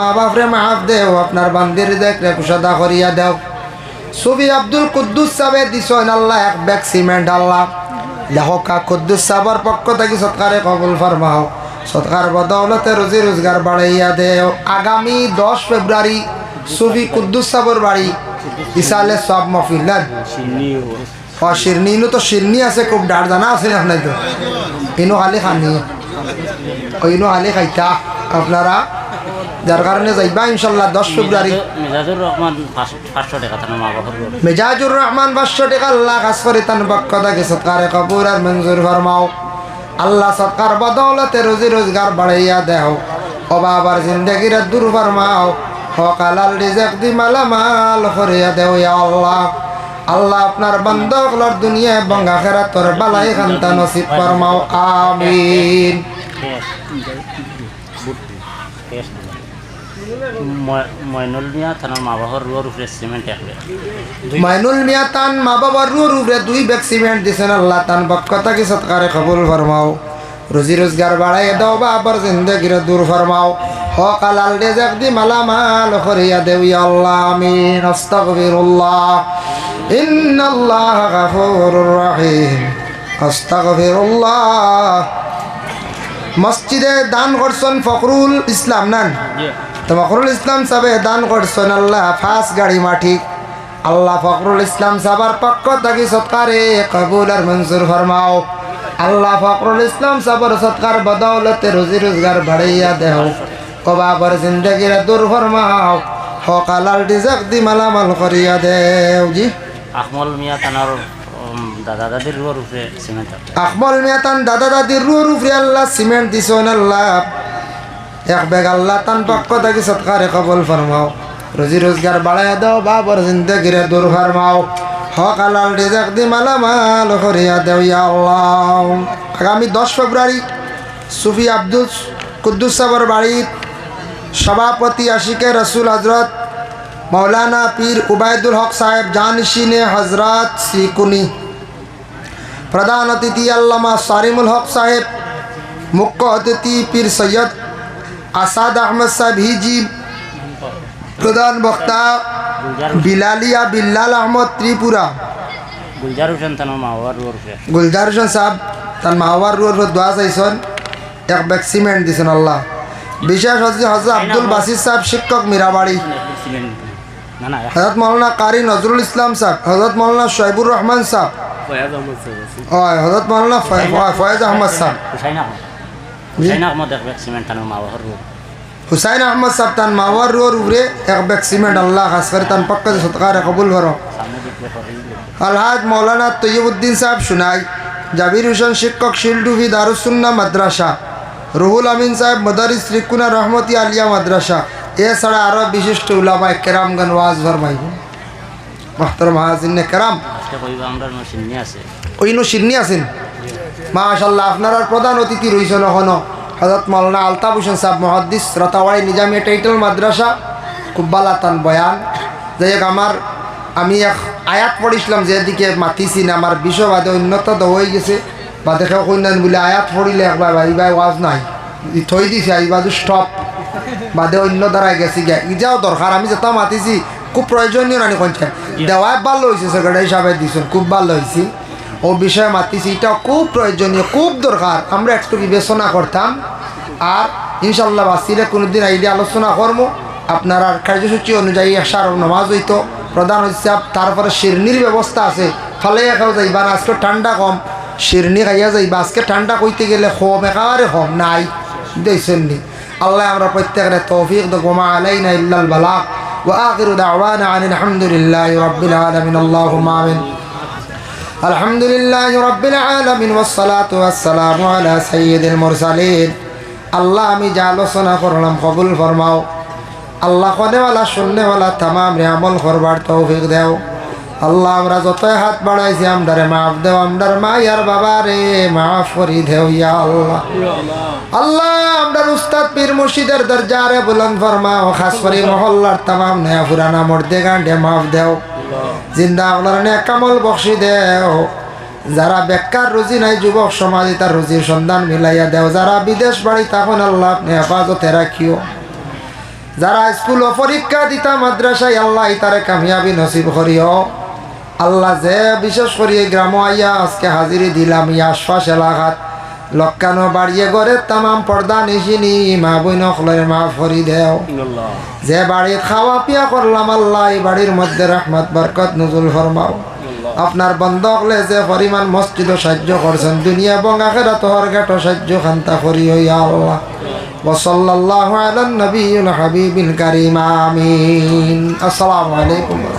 মা বাপরে মাফ দেও, আপনার বান্দির দেখলে কুশাদা করিয়া দেও। ছবি আব্দুল কুদ্দুস সাহেব দিছেন আল্লাহ, এক ব্যাগ সিমেন্ট আল্লাহ। লেখক কুদ্দুস সাহেবের পক্ষ থেকে সৎকারে কবুল ফরমাও। সৎকার বদৌলতে রুজি রোজগার বাড়াইয়া দেও। আগামী দশ ফেব্রুয়ারি সুফি কুদ্দুস সাহেবের বাড়ি। ইসালে সব মফিল ও শিরনি ইনু তো শিরনি আছে, খুব ডার জানা আছে, আপনার তো। ইনু খালি খানি। ইনু খালি খাইতা, আপনারা? যার কারণে যাইবা ইনশাল্লাহ দশ ফেব্রুয়ারি। মেজাজুর রহমান পাঁচ- পাঁচশো টাকা তার মা বাবার মেজাজুর রহমান পাঁচশো টাকা আল্লাহ কাজ করে তান পক্ষ থেকে সৎকারে কবুর আর মঞ্জুর ফরমাও। আল্লাহ সৎকার বদৌলতে রুজি রোজগার বাড়াইয়া দেও। অবাবার জিন্দগির দূর ফরমাও। হকালাল রিজেক দি মালামাল করিয়া দেও ইয়া আল্লাহ। আল্লাহ আপনার বন্ধকলর দুনিয়া এবং আখেরাতর বালাই খান্তা নসিব ফরমাও। আমিন কেশ। কেশ দিলাম। ময়- ময়নুল মিয়া থানার মা বাবার রুয়ার উপরে সিমেন্ট একলে মাইনুল মিয়া তান মা বাবার রুর উপরে দুই ব্যাগ সিমেন্ট দিছেন আল্লাহ। তান পক্ষ থেকে সৎকারে কবুল ফরমাও রুজি রোজগার বাড়াই দাও বা আবার জিন্দগির দূর ফরমাও হক আলাল রেজাক দি মালামাল করিয়া দেও ইয়া আল্লাহ আমিন। আস্তাগফিরুল্লাহ ইন্নাল্লাহ গাফুরুর রহিম আস্তাগফিরুল্লাহ মসজিদে দান করছেন ফখরুল ইসলাম নান তো ফখরুল ইসলাম সাহেব দান করছেন আল্লাহ ফাঁস গাড়ি মাটি। আল্লাহ ফখরুল ইসলাম সাবার পক্ষ থাকি সৎকারে কবুল আর মঞ্জুর ফরমাও। আল্লাহ ফখরুল ইসলাম সাবর সৎকার বদৌলতে রুজি রোজগার বাড়াইয়া দেও। ও বাবার জিন্দগির দূর ফরমাও হকালাল ডিজাক দি মালামাল করিয়া দেও। জি। আকমল মিয়া উম, দাদা দাদির রুয়ার উপরে সিমেন্ট। আকমল মেয়াতান দাদা দাদির রুর উপরে আল্লাহ সিমেন্ট দিছেন আল্লাহ। এক বেগ আল্লাহ তান পক্ষ থাকি সৎকারে কবল ফরমাও। রুজি রোজগার বাড়াই দাও বাবর জিন্দগিরে দূর ফরমাও। হক আলাল রিজাক দি মালামাল করিয়া দেও ইয়া আল্লাহ। আগামী দশ ফেব্রুয়ারি সুফি আব্দুল কুদ্দুস সাবর বাড়ির সভাপতি আশিকে রসুল হজরত মৌলানা পীর উবায়দুল হক সাহেব জানশিনে হজরত শ্রীকুনি। প্রধান অতিথি আল্লামা সারিমুল হক সাহেব, মুখ্য অতিথি পীর সৈয়দ আসাদ আহমদ সাহেব হিজি প্রধান বক্তা বিলালিয়া বিল্লাল আহমদ ত্রিপুরা। গুলজার হোসেন গুলজার সাহেব তার মাহবার রুয়ার দোয়া চাইছেন। এক ব্যাগ সিমেন্ট দিছেন আল্লাহ। বিশেষ হচ্ছে হজরত আব্দুল বাসির সাহেব শিক্ষক মীরাবাড়ি হজরত মৌলানা কারি নজরুল ইসলাম সাহেব হজরত মৌলানা শৈবুর রহমান সাহেব। হজরত মৌলানা ফয়- ফয়- ফয়েজ আহমদ সাহেব। হুসাইন আহমদ আহমদ একলে সিমেন্ট থানার মা বাবার রুয়ার হুসাইন আহমদ সাহেব তান মাওয়ার রোর উপরে এক ব্যাগ সিমেন্ট আল্লাহ খাস করে তান পক্ষ সৎকারে কবুল করো আলহাজ মৌলানা তৈয়বুদ্দিন সাহেব শুনাই জাবির হোসেন শিক্ষক শিলডুভি দারুসুন্না মাদ্রাসা রুহুল আমিন সাহেব মদারিস রিকুনা রহমতি আলিয়া মাদ্রাসা এছাড়া আরও বিশিষ্ট উলামায় কেরামগন ওয়াজ ফরমাইব মাহতর মাহাজিনে কেরাম। ওইনু সিন্নি আছেন? মাশাল্লাহ আপনার প্রধান অতিথি রয়েছেন এখনও। হজরত মৌলানা আলতাফ হোসেন সাহেব মহাদ্দিস রতাওয়াড়ি নিজামিয়া টাইটেল মাদ্রাসা খুব বালা তান বয়ান। যাই হোক আমার আমি এক আয়াত পড়িছিলাম যেদিকে মাতিছি না আমার বিশ্ব বাদে উন্নত হয়ে গেছে। বা দেখে কইনান বলে আয়াত পড়িলে একবার ভাই ভাই ওয়াজ নাই। থই দিছে এই বাজু স্টপ বাদে অন্য দ্বারাই গেছি গে ইটাও দরকার আমি যেটা মাতিছি খুব প্রয়োজনীয় নানি কনছে দেওয়ায় ভালো হয়েছে সেক্রেটারি হিসাবে দিছেন খুব ভালো হয়েছে ও বিষয়ে মাতিছি এটা খুব প্রয়োজনীয় খুব দরকার আমরা একটু বিবেচনা করতাম আর ইনশাল্লাহ বাসিরে কোনোদিন আইডি আলোচনা করবো আপনার আর কার্যসূচি অনুযায়ী আসার নামাজ হইতো প্রধান হিসাব তারপরে শিরনির ব্যবস্থা আছে ফলে খাও যাইবা না আজকে ঠান্ডা কম শিরনি খাইয়া যাইবা আজকে ঠান্ডা কইতে গেলে কম একেবারে কম নাই দেখছেন নি আল্লাহ আমরা প্রত্যেকের তৌফিক দো গোমা আলাইনা ইল্লাল বালাগ وآخر دعوانا عن الحمد لله رب العالمين اللهم آمين الحمد لله رب العالمين والصلاة والسلام على سيد المرسلين আল্লাহ আমি যা আলোচনা করলাম কবুল ফরমাও আল্লাহ কনেওয়ালা শুননেওয়ালা তামাম রে আমল করবার তৌফিক দেও আল্লাহ আমরা যতই হাত বাড়াইছি আমদারে মাফ দেও আমদার মা ইয়ার বাবা রে মাফ করি দেও ইয়া আল্লাহ আল্লাহ আমদার উস্তাদ পীর মুর্শিদের দরজারে বুলন্দ ফরমাও খাস করে মহল্লার তামাম নয়া পুরানা মর্দে গান্ডে মাফ দেও জিন্দা আপনার নে কামল বক্সি দেও। যারা বেকার রুজি নাই, যুবক সমাজে তার রুজির সন্ধান মিলাইয়া দেও। যারা বিদেশ বাড়ি, তখন আল্লাহ আপনি হেফাজতে রাখিও। যারা স্কুল ও পরীক্ষা দিতা, মাদ্রাসায়, আল্লাহ তারে কামিয়াবি নসিব করিও। আল্লাহ যে বিশেষ করে গ্রাম আইয়া আজকে হাজিরি দিলাম ইয়া আশপাশ এলাকাত। লক্কানো বাড়িয়ে গড়ে তামাম পর্দা নিশিনি মা বইন খলের মা ফরি দেও ইল্লাল্লাহ যে বাড়ি খাওয়া পিয়া করলাম আল্লাহ এই বাড়ির মধ্যে রহমত বরকত নজুল ফরমাও আপনার বন্ধ হলে যে পরিমাণ মসজিদ সাহায্য করছেন দুনিয়া এবং আখেরা তোহর গেটো সাহায্য খান্তা করি হইয়া আল্লাহ وصلى الله على النبي الحبيب الكريم آمين السلام عليكم ورحمة الله